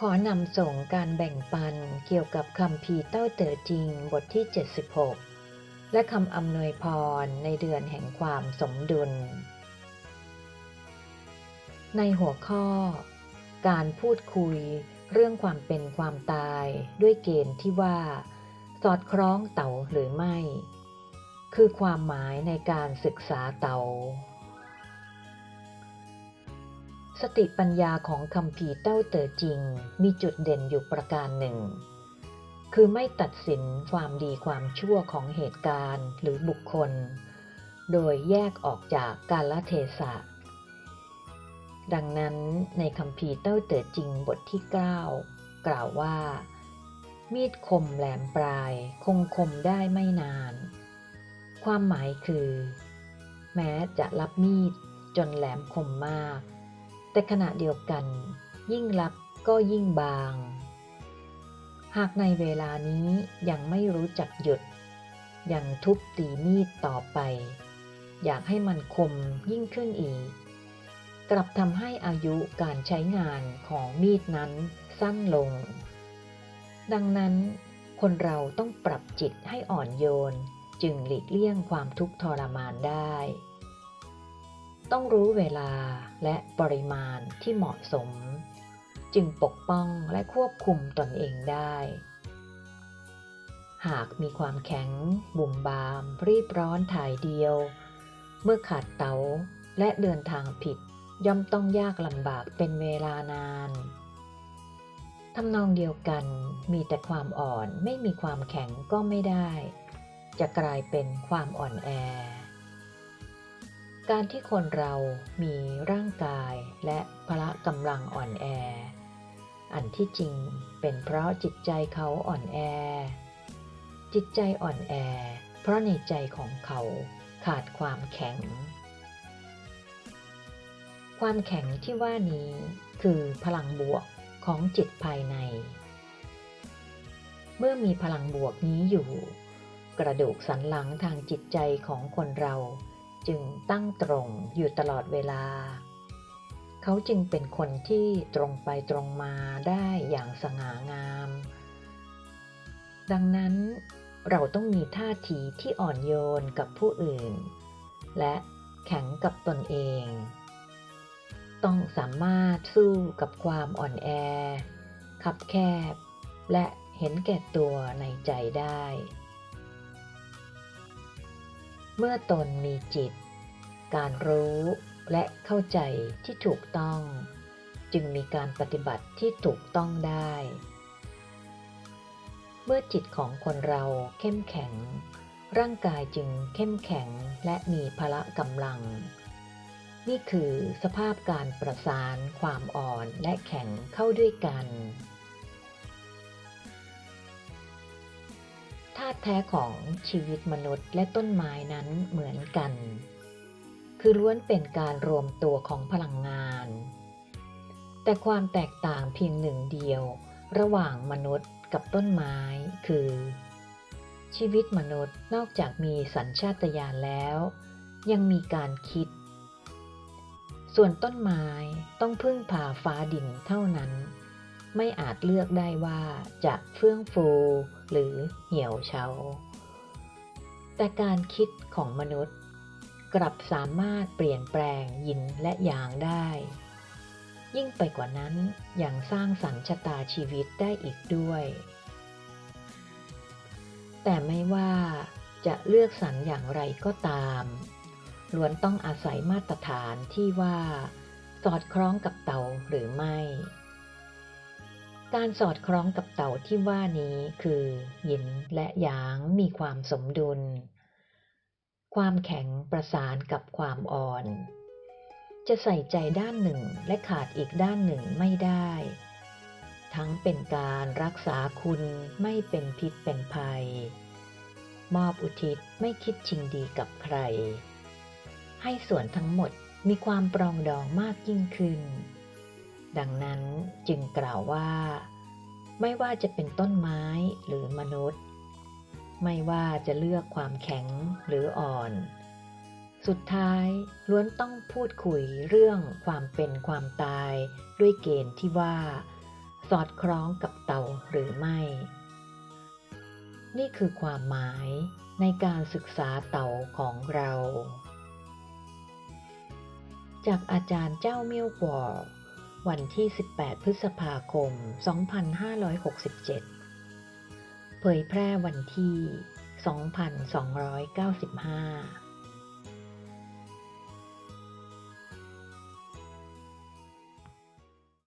ขอนำส่งการแบ่งปันเกี่ยวกับคำพีเต้าเต๋อจริงบทที่ 76 และคำอำนวยพรในเดือนแห่งความสมดุล ในหัวข้อ การพูดคุยเรื่องความเป็นความตายด้วยเกณฑ์ที่ว่า สอดคล้องเต่าหรือไม่ คือความหมายในการศึกษาเต่า สติปัญญาของคำพีเต้าเต๋อจริง มีจุดเด่นอยู่ประการหนึ่ง คือไม่ตัดสินความดีความชั่วของเหตุการณ์หรือบุคคล โดยแยกออกจากกาลเทศะ ดังนั้นในคำพีเต้าเต๋อจริงบทที่ 9 กล่าวว่า มีดคมแหลมปลายคงคมได้ไม่นาน ความหมายคือ แม้จะรับมีดจนแหลมคมมาก แต่ขณะเดียวกัน ยิ่งรับก็ยิ่งบาง หากในเวลานี้ยังไม่รู้จักหยุด ยังทุบตีมีดต่อไป อยากให้มันคมยิ่งขึ้นอีก กลับทำให้อายุการใช้งานของมีดนั้นสั้นลง ดังนั้นคนเราต้องปรับจิตให้อ่อนโยนจึงหลีกเลี่ยงความทุกข์ทรมานได้ ต้องรู้เวลาและปริมาณที่เหมาะสม จึงปกป้องและควบคุมตนเองได้ หากมีความแข็ง บุ่มบาม รีบร้อนถ่ายเดียว เมื่อขาดเตาและเดินทางผิดย่อมต้องยากลำบากเป็นเวลานานทำนองเดียวกันมีแต่ความอ่อนไม่มีความแข็งก็ไม่ได้ จะกลายเป็นความอ่อนแอ การที่คนเรามีร่างกายและพละกำลังอ่อนแอ อันที่จริงเป็นเพราะจิตใจเขาอ่อนแอ จิตใจอ่อนแอ เพราะในใจของเขาขาดความแข็ง ความแข็งที่ว่านี้คือพลังบวกของจิตภายใน เมื่อมีพลังบวกนี้อยู่ กระดูกสันหลังทางจิตใจของคนเรา จึงตั้งตรงอยู่ตลอดเวลา เขาจึงเป็นคนที่ตรงไปตรงมาได้อย่างสง่างาม ดังนั้นเราต้องมีท่าทีที่อ่อนโยนกับผู้อื่น และแข็งกับตนเอง ต้องสามารถสู้กับความอ่อนแอ ขับแคบ และเห็นแก่ตัวในใจได้ เมื่อตนมีจิต การรู้และเข้าใจที่ถูกต้อง จึงมีการปฏิบัติที่ถูกต้องได้ เมื่อจิตของคนเราเข้มแข็ง ร่างกายจึงเข้มแข็งและมีพละกำลัง นี่คือสภาพการประสานความอ่อนและแข็งเข้าด้วยกันาตุแท้ของชีวิตมนุษย์และต้นไม้นั้นเหมือนกัน คือล้วนเป็นการรวมตัวของพลังงาน แต่ความแตกต่างเพียงหนึ่งเดียว ระหว่างมนุษย์กับต้นไม้คือ ชีวิตมนุษย์นอกจากมีสัญชาตญาณแล้ว ยังมีการคิด ส่วนต้นไม้ต้องพึ่งพาฟ้าดินเท่านั้น ไม่อาจเลือกได้ว่าจะเฟื่องฟูหรือเหี่ยวเฉา แต่การคิดของมนุษย์ กลับสามารถเปลี่ยนแปลงยินและยางได้ ยิ่งไปกว่านั้นยังสร้างสรรค์ชะตาชีวิตได้อีกด้วย แต่ไม่ว่าจะเลือกสรรอย่างไรก็ตามล้วนต้องอาศัยมาตรฐานที่ว่า สอดคล้องกับเต่าหรือไม่ การสอดคล้องกับเต่าที่ว่านี้คือหยินและหยางมีความสมดุล ความแข็งประสานกับความอ่อน จะใส่ใจด้านหนึ่งและขาดอีกด้านหนึ่งไม่ได้ ทั้งเป็นการรักษาคุณไม่เป็นพิษเป็นภัย มอบอุทิศไม่คิดชิงดีกับใคร ให้ส่วนทั้งหมดมีความปรองดองมากยิ่งขึ้น ดังนั้นจึงกล่าวว่า ไม่ว่าจะเป็นต้นไม้หรือมนุษย์ ไม่ว่าจะเลือกความแข็งหรืออ่อน สุดท้ายล้วนต้องพูดคุยเรื่องความเป็นความตายด้วยเกณฑ์ที่ว่า สอดคล้องกับเต่าหรือไม่ นี่คือความหมายในการศึกษาเต่าของเรา จากอาจารย์เจ้าเมียวกวอ วันที่ 18 พฤษภาคม 2567 เผยแพร่วันที่ 2295